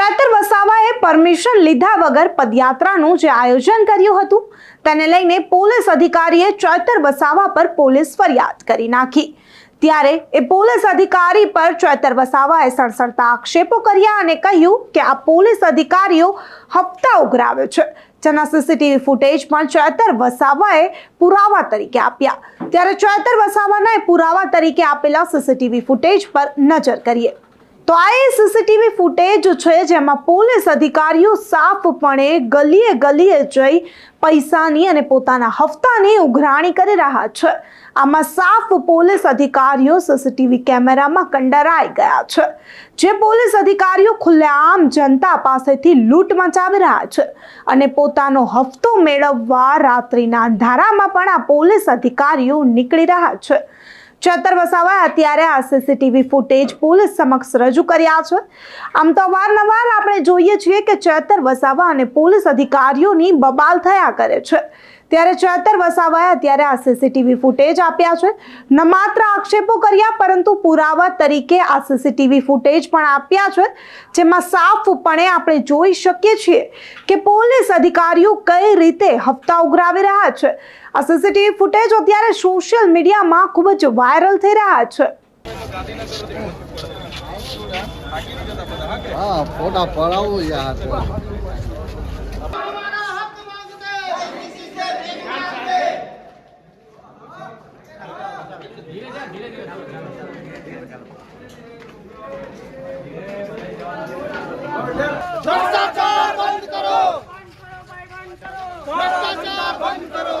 ચૈતર વસાવાએ પરમિશન લીધા વગર પદયાત્રાનું જે આયોજન કર્યું હતું, તેને લઈને પોલીસ અધિકારીએ ચૈતર વસાવા પર પોલીસ ફરિયાદ કરી નાખી. ત્યારે એ પોલીસ અધિકારી પર ચૈતર વસાવાએ સણસણતા આક્ષેપો કર્યા અને કહ્યું કે આ પોલીસ અધિકારીઓ હપ્તા ઉઘરાવે છે. જેના સીસીટીવી ફૂટેજ પણ ચૈતર વસાવાએ પુરાવા તરીકે આપ્યા. ત્યારે ચૈતર વસાવાના પુરાવા તરીકે આપેલા સીસીટીવી ફૂટેજ પર નજર કરીએ. તો આ એ સીસીટીવી ફૂટેજ છે જેમાં પોલીસ અધિકારીઓ સાફપણે ગલીએ ગલીએ જઈ પૈસાની અને પોતાના હપ્તાની ઉઘરાણી કરી રહ્યા છે. આમાં સાફ પોલીસ અધિકારીઓ સીસીટીવી કેમેરામાં કંડરાઈ ગયા છે. જે પોલીસ અધિકારીઓ ખુલ્લેઆમ જનતા પાસેથી લૂંટ મચાવી રહ્યા છે અને પોતાનો હફતો મેળવવા રાત્રિના અંધારામાં પણ આ પોલીસ અધિકારીઓ નીકળી રહ્યા છે. ચેતર વસાવાએ અત્યારે આ સીસીટીવી ફૂટેજ પોલીસ સમક્ષ રજૂ કર્યા છે. આમ તો અવારનવાર આપણે જોઈએ છીએ કે ચેતર વસાવા અને પોલીસ અધિકારીઓની બબાલ થયા કરે છે. ત્યારે ચેતર વસાવાએ અત્યારે આ સીસીટીવી ફૂટેજ આપ્યા છે. ન માત્ર આક્ષેપો કર્યા, પરંતુ પુરાવા તરીકે આ સીસીટીવી ફૂટેજ પણ આપ્યા છે. જેમાં સાફપણે આપણે જોઈ શકીએ છીએ કે પોલીસ અધિકારીઓ કઈ રીતે હપ્તા ઉઘરાવી રહ્યા છે. આ સીસીટીવી ફૂટેજ અત્યારે સોશિયલ મીડિયામાં ખૂબ જ વાયરલ થઈ રહ્યા છે. હા, ફોટા પડાવું યાર. ભ્રષ્ટાચાર બંધ કરો ભ્રષ્ટાચાર બંધ કરો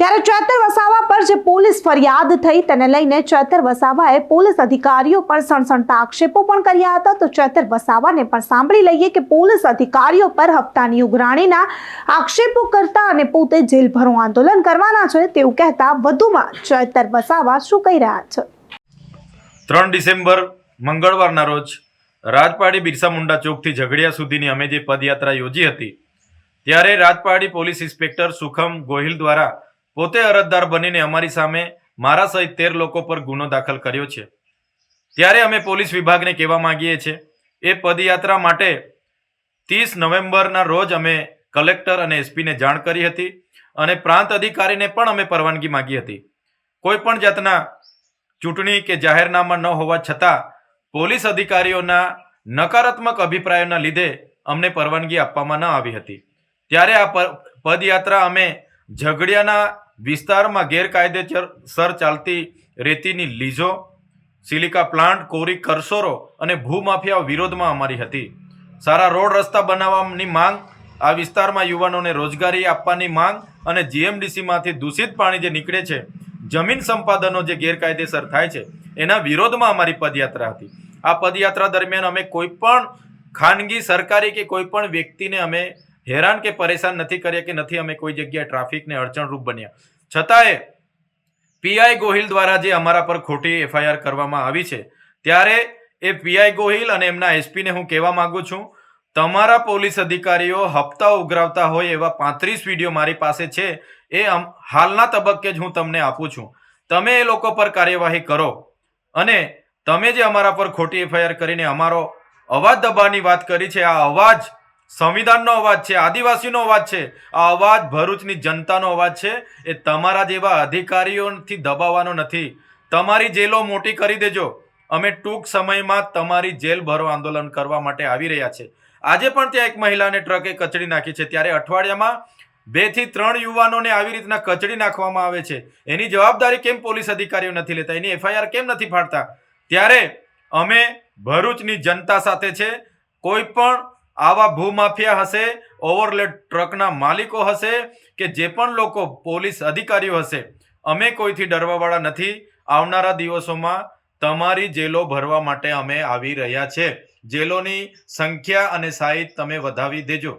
ત્યારે ચેતર વસાવા પર જે પોલીસ ફરિયાદ થઈ તેને લઈને ચેતર વસાવાએ પોલીસ અધિકારીઓ પર સણસણતા આક્ષેપો પણ કર્યા હતા. તો ચેતર વસાવાને પણ સાંભળી લઈએ કે પોલીસ અધિકારીઓ પર હપ્તાની ઉઘરાણીના આક્ષેપો કરતા અને પોતે જેલભરું આંદોલન કરવાના છે તેવું કહેતા વધુમાં ચેતર વસાવા શું કહી રહ્યા છે? ત્રણ ડિસેમ્બર, મંગળવારના રોજ રાજપાડી બિરસા મુંડા ચોકથી ઝઘડિયા સુધીની અમે જે પદયાત્રા યોજી હતી, ત્યારે રાજપાડી પોલીસ ઇન્સ્પેક્ટર સુખમ ગોહિલ દ્વારા પોતે અરજદાર બનીને અમારી સામે મારા સહિત તેર લોકો પર ગુનો દાખલ કર્યો છે. ત્યારે અમે પોલીસ વિભાગને કહેવા માંગીએ છીએ એ પદયાત્રા માટે ત્રીસ નવેમ્બરના રોજ અમે કલેક્ટર અને એસપીને જાણ કરી હતી અને પ્રાંત અધિકારીને પણ અમે પરવાનગી માગી હતી. કોઈ પણ જાતના ચૂંટણી કે જાહેરનામા ન હોવા છતાં પોલીસ અધિકારીઓના નકારાત્મક અભિપ્રાયોના લીધે અમને પરવાનગી આપવામાં ન આવી હતી. ત્યારે આ પદયાત્રા અમે ઝઘડિયાના વિસ્તારમાં ગેરકાયદેસર ચાલતી રેતીની લીઝો, સિલિકા પ્લાન્ટ, કોરી કરસોરો અને ભૂમાફિયા વિરોધમાં અમારી હતી. સારા રોડ રસ્તા બનાવવાની માંગ, આ વિસ્તારમાં યુવાનોને રોજગારી આપવાની માંગ અને જીએમડીસીમાંથી દૂષિત પાણી જે નીકળે છે, જમીન સંપાદનો જે ગેરકાયદેસર થાય છે, એના વિરોધમાં અમારી પદયાત્રા હતી. આ પદયાત્રા દરમિયાન અમે કોઈ પણ ખાનગી, સરકારી કે કોઈ પણ વ્યક્તિને અમે હેરાન કે પરેશાન નથી કર્યા કે નથી અમે કોઈ જગ્યાએ ટ્રાફિકને અડચણરૂપ બન્યા. છતાંય પીઆઈ ગોહિલ દ્વારા જે અમારા પર ખોટી એફઆઈઆર કરવામાં આવી છે, ત્યારે એ પીઆઈ ગોહિલ અને એમના એસપીને હું કહેવા માંગુ છું, તમારા પોલીસ અધિકારીઓ હપ્તા ઉઘરાવતા હોય એવા પાંત્રીસ વીડિયો મારી પાસે છે, એ હાલના તબક્કે જ હું તમને આપું છું. તમે એ લોકો પર કાર્યવાહી કરો અને તમે જે અમારા પર ખોટી એફઆઈઆર કરીને અમારો અવાજ દબાવવાની વાત કરી છે, આ અવાજ સંવિધાનનો અવાજ છે, આદિવાસીનો અવાજ છે. આ અવાજ ભરૂચની જનતાનો અવાજ છે. એ તમારા જેવા અધિકારીઓથી દબાવવાનો નથી. તમારી જેલો મોટી કરી દેજો. અમે ટૂંક સમયમાં તમારી જેલ ભરો આંદોલન કરવા માટે આવી રહ્યા છે. આજે પણ ત્યાં એક મહિલાને ટ્રકે કચડી નાખી છે. ત્યારે અઠવાડિયામાં બેથી ત્રણ યુવાનોને આવી રીતના કચડી નાખવામાં આવે છે. એની જવાબદારી કેમ પોલીસ અધિકારીઓ નથી લેતા? એની એફઆઈઆર કેમ નથી ફાડતા? ત્યારે અમે ભરૂચની જનતા સાથે છે. કોઈ પણ આવા ભૂમાફિયા હશે ઓવરલેડ ટ્રકના માલિકો હશે કે જે પણ લોકો પોલીસ અધિકારીઓ હશે, અમે કોઈથી ડરવાવાળા નથી. આવનારા દિવસોમાં તમારી જેલો ભરવા માટે અમે આવી રહ્યા છે. જેલોની સંખ્યા અને સાઈઝ તમે વધાવી દેજો.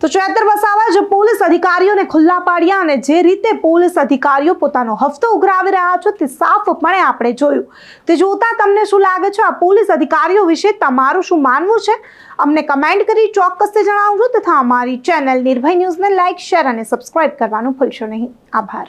તો ચેતર વસાવા જે પોલીસ અધિકારીઓને ખુલ્લા પાડ્યા અને જે રીતે પોલીસ અધિકારીઓ પોતાનો હફતો ઉઘરાવી રહ્યા છે તે સાફપણે આપણે જોયું. તે જોતા તમને શું લાગે છે? આ પોલીસ અધિકારીઓ વિશે તમારું શું માનવું છે? અમને કમેન્ટ કરી ચોક્કસથી જણાવજો તથા અમારી ચેનલ નિર્ભય ન્યૂઝને લાઇક શેર અને સબસ્ક્રાઇબ કરવાનું ભૂલશો નહીં. આભાર.